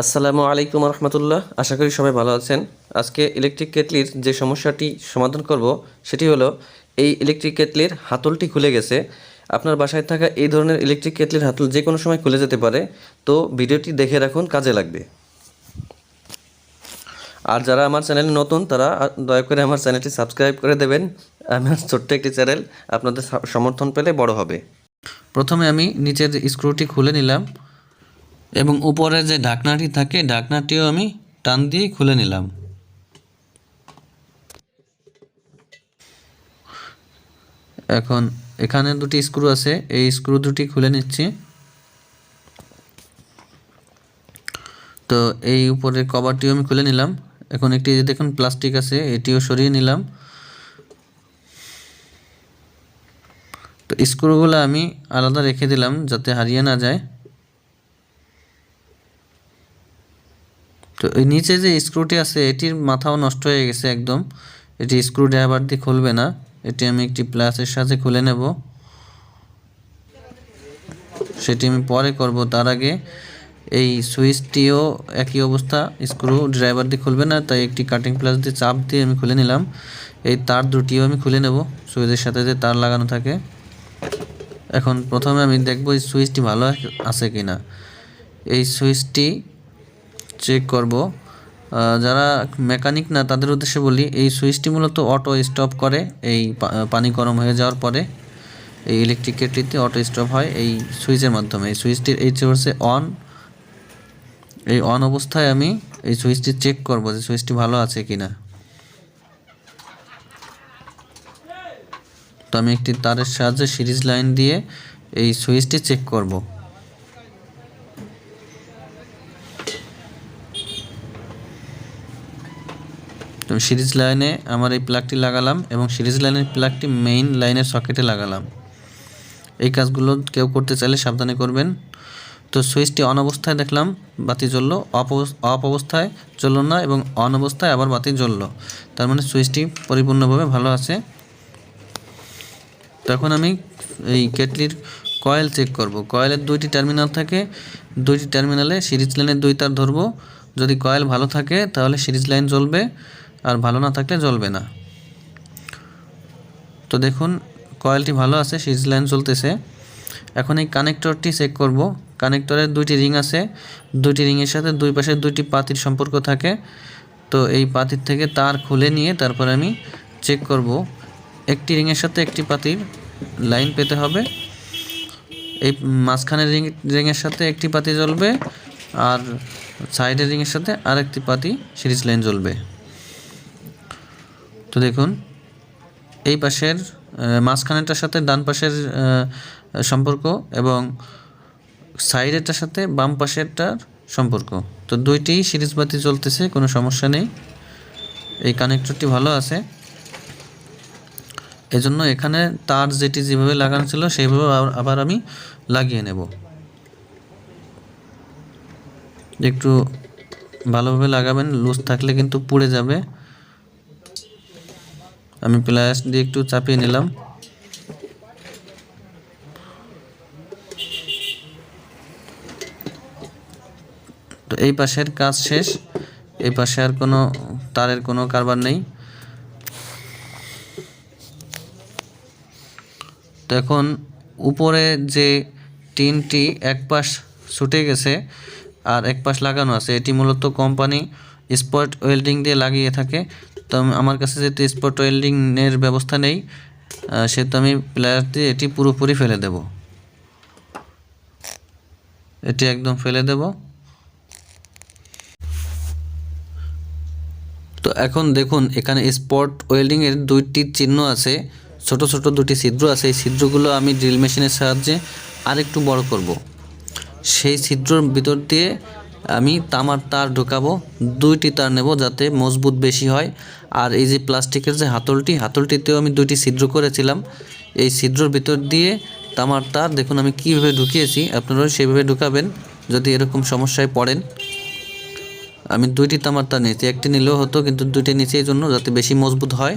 আসসালামু আলাইকুম রহমতুল্লাহ আশা করি সবাই ভালো আছেন। আজকে ইলেকট্রিক কেটলির যে সমস্যাটি সমাধান করব, সেটি হলো এই ইলেকট্রিক কেটলির হাতলটি খুলে গেছে। আপনার বাসায় থাকা এই ধরনের ইলেকট্রিক কেটলির হাতল যে কোনো সময় খুলে যেতে পারে। তো ভিডিওটি দেখে রাখুন, কাজে লাগবে। আর যারা আমার চ্যানেলে নতুন, তারা দয়া করে আমার চ্যানেলটি সাবস্ক্রাইব করে দেবেন। আমার ছোট্ট একটি চ্যানেল আপনাদের সমর্থন পেলে বড় হবে। প্রথমে আমি নিচের স্ক্রুটি খুলে নিলাম। এবং উপরে যে ঢাকনাটি থাকে, ঢাকনাটিও আমি টান দিয়ে খুলে নিলাম। এখন এখানে দুটি স্ক্রু আছে, এই স্ক্রু দুটি খুলে নিচ্ছি। তো এই উপরের কভারটিও আমি খুলে নিলাম। এখন একটি দেখুন প্লাস্টিক আছে, এটিও সরিয়ে নিলাম। তো স্ক্রুগুলো আমি আলাদা রেখে দিলাম যাতে হারিয়ে না যায়। তো এই নিচে যে স্ক্রুটি আছে, এটির মাথাও নষ্ট হয়ে গেছে একদম। এটি স্ক্রু ড্রাইভার দিয়ে খুলবে না। এটি আমি একটি প্লাসের সাথে খুলে নেব। সেটি আমি পরে করব। তার আগে এই সুইচটিও একই অবস্থা স্ক্রু ড্রাইভার দিয়ে খুলবে না। তাই একটি কাটিং প্লাস দিয়ে চাপ দিয়ে আমি খুলে নিলাম। এই তার দুটিও আমি খুলে নেব। সুইচের সাথে যে তার লাগানো থাকে। এখন প্রথমে আমি দেখব এই সুইচটি ভালো আছে কিনা। এই সুইচটি চেক করব। যারা মেকানিক না, তাদের উদ্দেশ্যে বলি, এই সুইচটি মূলত অটো স্টপ করে, এই পানি গরম হয়ে যাওয়ার পরে এই ইলেকট্রিক কেটলিতে অটো স্টপ হয় এই সুইচের মাধ্যমে। এই সুইচটির এই হচ্ছে অন এই অন অবস্থায় আমি এই সুইচটি চেক করব যে সুইচটি ভালো আছে কিনা। তো আমি একটি তারের সাহায্যে সিরিজ লাইন দিয়ে এই সুইচটি চেক করব। তো সিরিজ লাইনে আমার এই প্লাগটি লাগালাম এবং সিরিজ লাইনের প্লাগটি মেইন লাইনের সকেটে লাগালাম। এই কাজগুলো কেউ করতে চাইলে সাবধানে করবেন। তো সুইচটি অন অবস্থায় দেখলাম, বাতি জ্বললো। অফ অবস্থায় জ্বললো না এবং অন অবস্থায় আবার বাতি জ্বললো। তার মানে সুইচটি পরিপূর্ণভাবে ভালো আছে। তখন আমি এই কেটলির কয়েল চেক করব। কয়েলের দুইটি টার্মিনাল থাকে। দুইটি টার্মিনালে সিরিজ লাইনের দুই তার ধরবো। যদি কয়েল ভালো থাকে তাহলে সিরিজ লাইন জ্বলবে। আর ভালো না থাকলে জ্বলবে না। তো দেখুন কয়েলটি ভালো আছে সিরিজ লাইন চলতেছে। এখন এই কানেক্টরটি চেক করব। কানেক্টরের দুইটি রিং আছে। দুইটি রিংয়ের সাথে দুই পাশে দুইটি পাতির সম্পর্ক থাকে। তো এই পাতির থেকে তার খুলে নিয়ে তারপর আমি চেক করব। একটি রিংয়ের সাথে একটি পাতির লাইন পেতে হবে। এই মাঝখানের রিং রিংয়ের সাথে একটি পাতি জ্বলবে আর সাইডের রিংয়ের সাথে আরেকটি পাতি সিরিজ লাইন জ্বলবে। তো দেখুন, এই পাশের মাঝখানেরটার সাথে ডান পাশের সম্পর্ক এবং সাইডেরটার সাথে বাম পাশেরটার সম্পর্ক। তো দুইটি সিরিজ বাতি চলতেছে কোনো সমস্যা নেই। এই কানেক্টরটি ভালো আছে। এজন্য এখানে তার যেটি যেভাবে লাগানো ছিল, সেইভাবে আবার আমি লাগিয়ে নেব। একটু ভালোভাবে লাগাবেন, লুজ থাকলে কিন্তু পুড়ে যাবে। আমি প্লাস দিয়ে একটু চাপিয়ে নিলাম। তো এই পাশের কাজ শেষ। এই পাশে আর কোনো তারের কোনো কারবার নেই। তো এখন উপরে যে টিনটি এক পাশ ছুটে গেছে আর এক পাশ লাগানো আছে, এটি মূলত কোম্পানি স্পট ওয়েল্ডিং দিয়ে লাগিয়ে থাকে। তো আমার কাছে যেহেতু স্পট ওয়েল্ডিংয়ের ব্যবস্থা নেই সেহেতু আমি প্লেয়ার দিয়ে এটি পুরোপুরি ফেলে দেব। এটি একদম ফেলে দেব। তো এখন দেখুন, এখানে স্পট ওয়েল্ডিংয়ের দুইটি চিহ্ন আছে, ছোট ছোট দুটি ছিদ্র আছে। এই ছিদ্রগুলো আমি ড্রিল মেশিনের সাহায্যে আরেকটু বড় করব। সেই ছিদ্রর ভিতর দিয়ে আমি তামার তার ঢোকাবো দুইটি তার নেব যাতে মজবুত বেশি হয়। আর এই যে প্লাস্টিকের যে হাতলটি হাতলটিতেও আমি দুইটি ছিদ্র করেছিলাম। এই ছিদ্রর ভিতর দিয়ে তামার তার দেখুন আমি কীভাবে ঢুকিয়েছি আপনারাও সেভাবে ঢুকাবেন যদি এরকম সমস্যায় পড়েন। আমি দুইটি তামার তার নিয়েছি একটি নিলেও হতো কিন্তু দুইটি নিচে এই জন্য যাতে বেশি মজবুত হয়।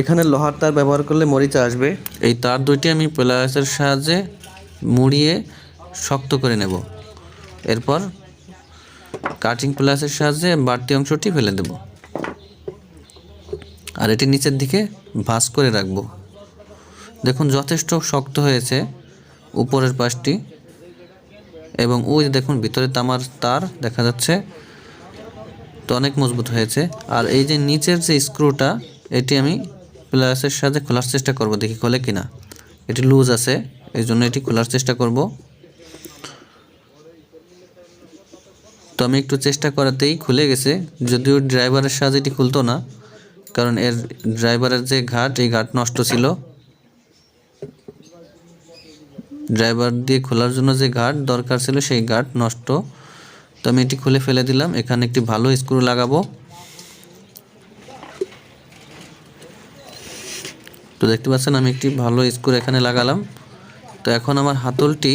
এখানে লোহার তার ব্যবহার করলে মরিচা আসবে। এই তার দুইটি আমি প্লাসের সাহায্যে মুড়িয়ে শক্ত করে নেব। এরপর কাটিং প্লাসের সাহায্যে বাড়তি অংশটি ফেলে দেব। আর এটি নিচের দিকে ভাঁজ করে রাখব। দেখুন, যথেষ্ট শক্ত হয়েছে উপরের পাশটি এবং ওই দেখুন, ভিতরে তামার তার দেখা যাচ্ছে। তো অনেক মজবুত হয়েছে। আর এই যে নিচের যে স্ক্রুটা, এটি আমি প্লাসের সাথে খোলার চেষ্টা করব, দেখি খোলে কিনা। এটি লুজ আছে, এই জন্য এটি খোলার চেষ্টা করব। তো আমি একটু চেষ্টা করাতেই খুলে গেছে। যদিও ড্রাইভারের সাহায্যে এটি খুলতো না, কারণ এর ড্রাইভারের যে ঘাট, এই ঘাট নষ্ট ছিল। ড্রাইভার দিয়ে খোলার জন্য যে গার্ড দরকার ছিল, সেই গার্ড নষ্ট। তো আমি এটি খুলে ফেলে দিলাম। এখানে একটি ভালো স্ক্রু লাগাবো। তো দেখতে পাচ্ছেন, আমি একটি ভালো স্ক্রু এখানে লাগালাম। তো এখন আমার হাতলটি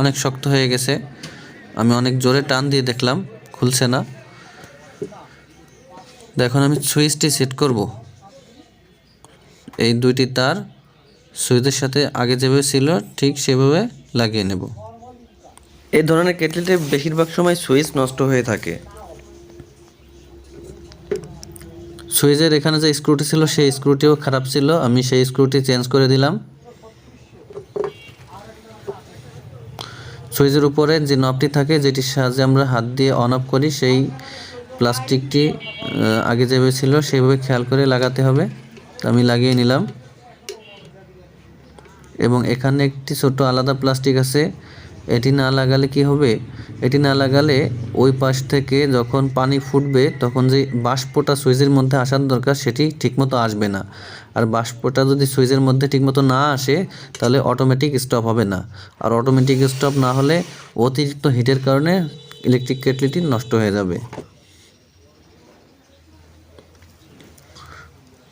অনেক শক্ত হয়ে গেছে। আমি অনেক জোরে টান দিয়ে দেখলাম খুলছে না। এখন আমি সুইচটি সেট করব। এই দুইটি তার সুইচের সাথে আগে যেভাবে ছিল ঠিক সেভাবে লাগিয়ে নেব। এই ধরনের কেটলিতে বেশিরভাগ সময় সুইচ নষ্ট হয়ে থাকে। সুইচের এখানে যে স্ক্রুটি ছিল সেই স্ক্রুটিও খারাপ ছিল। আমি সেই স্ক্রুটি চেঞ্জ করে দিলাম। সুইচের উপরে যে নবটি থাকে, যেটির সাহায্যে আমরা হাত দিয়ে অন অফ করি, সেই প্লাস্টিকটি আগে যেভাবে ছিল সেভাবে খেয়াল করে লাগাতে হবে। আমি লাগিয়ে নিলাম। এবং এখানে একটি ছোট আলাদা প্লাস্টিক আছে। এটি না লাগালে কি হবে? এটি না লাগালে ওই পাশ থেকে যখন পানি ফুটবে, তখন যে বাষ্পটা সুইচের মধ্যে আসার দরকার, সেটি ঠিকমতো আসবে না। আর বাষ্পটা যদি সুইচের মধ্যে ঠিকমতো না আসে, তাহলে অটোমেটিক স্টপ হবে না। আর অটোমেটিক স্টপ না হলে অতিরিক্ত হিটের কারণে ইলেকট্রিক কেটলিটি নষ্ট হয়ে যাবে।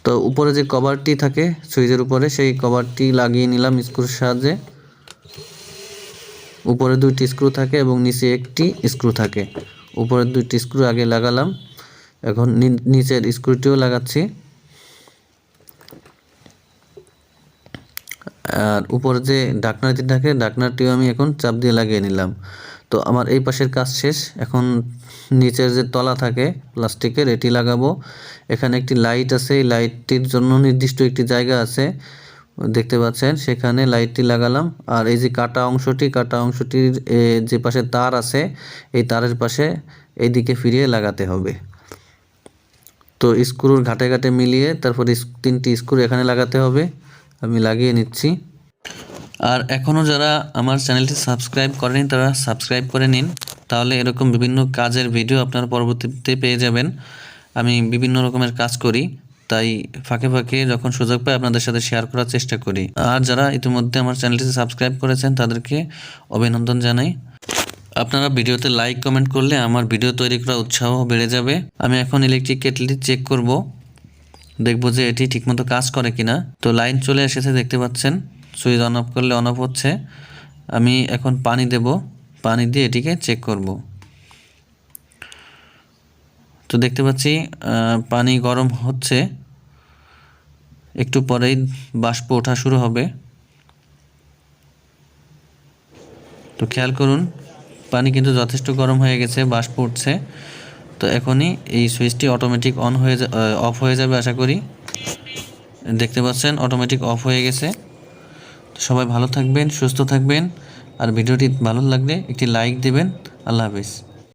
তো উপরে যে কভারটি থাকে, সুইচের উপরে সেই কভারটি লাগিয়ে নিলাম স্ক্রুর সাহায্যে। উপরে দুইটি স্ক্রু থাকে এবং নিচে একটি স্ক্রু থাকে। উপরের দুইটি স্ক্রু আগে লাগালাম, এখন নিচের স্ক্রুটিও লাগাচ্ছি। আর উপরে যে ঢাকনাটি থাকে ঢাকনাটিও আমি এখন চাপ দিয়ে লাগিয়ে নিলাম। তো আমার এই পাশের কাজ শেষ। এখন নিচের যে তলা থাকে, প্লাস্টিকের, এটি লাগাবো। এখানে একটি লাইট আছে, এই লাইটটির জন্য নির্দিষ্ট একটি জায়গা আছে। দেখতে পাচ্ছেন, সেখানে লাইটটি লাগালাম। আর এই যে কাটা অংশটি, কাটা অংশটির যে পাশে তার আছে, এই তারের পাশে এইদিকে ফিরিয়ে লাগাতে হবে। তো স্ক্রুর ঘাটে ঘাটে মিলিয়ে তারপর তিনটি স্ক্রু এখানে লাগাতে হবে। আমি লাগিয়ে নিচ্ছি। আর এখনও যারা আমার চ্যানেলটি সাবস্ক্রাইব করেনি, তারা সাবস্ক্রাইব করে নিন। তাহলে এরকম বিভিন্ন কাজের ভিডিও আপনারা পরবর্তীতে পেয়ে যাবেন। আমি বিভিন্ন রকমের কাজ করি। তাই ফাঁকে ফাঁকে যখন সুযোগ পাই আপনাদের সাথে শেয়ার করার চেষ্টা করি। আর যারা ইতিমধ্যে আমার চ্যানেলটি সাবস্ক্রাইব করেছেন, তাদেরকে অভিনন্দন জানাই। আপনারা ভিডিওতে লাইক কমেন্ট করলে আমার ভিডিও তৈরি করার উৎসাহ বেড়ে যাবে। আমি এখন ইলেকট্রিক কেটলি চেক করব। দেখব যে এটি ঠিকমতো কাজ করে কিনা। তো লাইন চলে এসেছে, দেখতে পাচ্ছেন? সুইচ অন অফ করলে অন অফ হচ্ছে। আমি এখন পানি দেব। পানি দিয়ে এটিকে চেক করব। তো দেখতে পাচ্ছি পানি গরম হচ্ছে। একটু পরেই বাষ্প ওঠা শুরু হবে। তো খেয়াল করুন, পানি কিন্তু যথেষ্ট গরম হয়ে গেছে, বাষ্প উঠছে। তো এখনই এই সুইচটি অটোমেটিক অন হয়ে অফ হয়ে যাবে, আশা করি। দেখতে পাচ্ছেন অটোমেটিক অফ হয়ে গেছে। সবাই ভালো থাকবেন, সুস্থ থাকবেন। আর ভিডিওটি ভালো লাগলে একটি লাইক দেবেন। আল্লাহ হাফিজ।